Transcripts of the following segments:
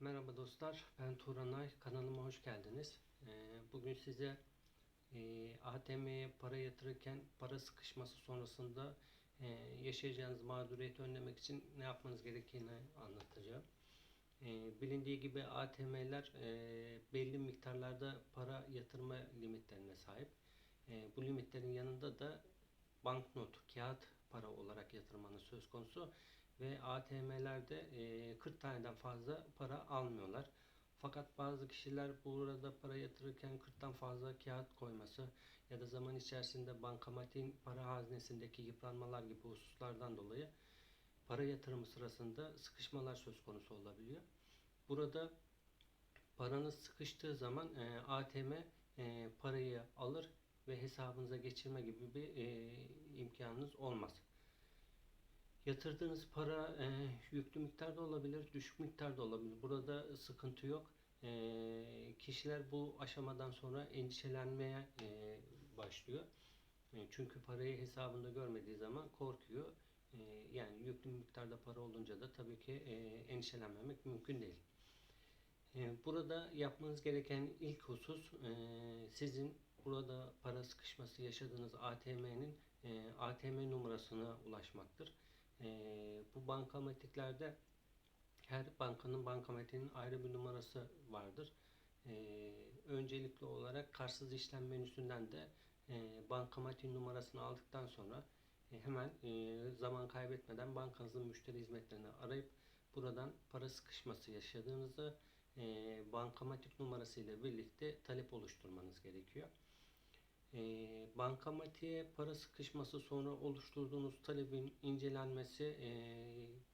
Merhaba dostlar, ben Turanay. Kanalıma hoş geldiniz. Ee, Bugün size e, ATM'ye para yatırırken para sıkışması sonrasında e, yaşayacağınız mağduriyeti önlemek için ne yapmanız gerektiğini anlatacağım. E, Bilindiği gibi ATM'ler belli miktarlarda para yatırma limitlerine sahip. Bu limitlerin yanında da banknot, kağıt para olarak yatırmanız söz konusu ve ATM'lerde e, 40 taneden fazla para almıyorlar. Fakat bazı kişiler burada para yatırırken 40'tan fazla kağıt koyması ya da zaman içerisinde bankamatiğin para haznesindeki yıpranmalar gibi hususlardan dolayı para yatırımı sırasında sıkışmalar söz konusu olabiliyor. Burada paranız sıkıştığı zaman e, ATM e, parayı alır ve hesabınıza geçirme gibi bir e, imkanınız olmaz. Yatırdığınız para e, yüklü miktarda olabilir, düşük miktarda olabilir. Burada sıkıntı yok. E, kişiler bu aşamadan sonra endişelenmeye e, başlıyor. E, çünkü parayı hesabında görmediği zaman korkuyor. E, yani yüklü miktarda para olunca da tabii ki e, endişelenmemek mümkün değil. E, Burada yapmanız gereken ilk husus e, sizin burada para sıkışması yaşadığınız ATM'nin e, ATM numarasına ulaşmaktır. E, Bu bankamatiklerde her bankanın bankamatinin ayrı bir numarası vardır. E, Öncelikli olarak kartsız işlem menüsünden de e, bankamatik numarasını aldıktan sonra e, hemen e, zaman kaybetmeden bankanızın müşteri hizmetlerini arayıp buradan para sıkışması yaşadığınızı e, bankamatik numarası ile birlikte talep oluşturmanız gerekiyor. E, bankamatiğe para sıkışması sonra oluşturduğunuz talebin incelenmesi e,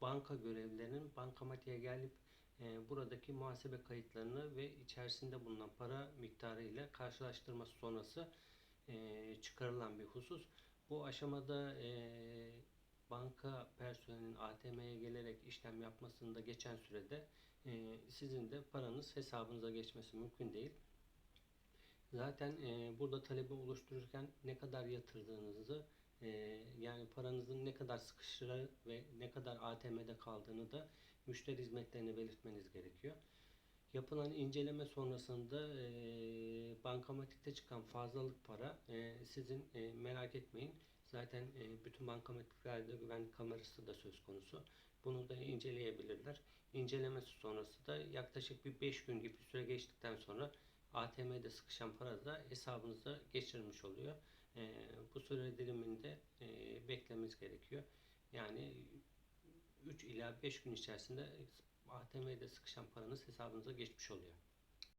banka görevlilerinin bankamatiğe gelip e, buradaki muhasebe kayıtlarını ve içerisinde bulunan para miktarı ile karşılaştırması sonrası e, çıkarılan bir husus. Bu aşamada e, banka personelinin ATM'ye gelerek işlem yapmasında geçen sürede e, sizin de paranız hesabınıza geçmesi mümkün değil. Zaten e, burada talebi oluştururken ne kadar yatırdığınızı e, yani paranızın ne kadar sıkıştığı ve ne kadar ATM'de kaldığını da müşteri hizmetlerine belirtmeniz gerekiyor. Yapılan inceleme sonrasında e, bankamatikte çıkan fazlalık para e, sizin e, merak etmeyin. Zaten e, bütün bankamatiklerde güvenlik kamerası da söz konusu. Bunu da inceleyebilirler. İncelemesi sonrası da yaklaşık bir 5 gün gibi süre geçtikten sonra ATM'de sıkışan para da hesabınıza geçirilmiş oluyor. E, bu süre diliminde e, beklememiz gerekiyor. Yani 3 ila 5 gün içerisinde ATM'de sıkışan paranız hesabınıza geçmiş oluyor.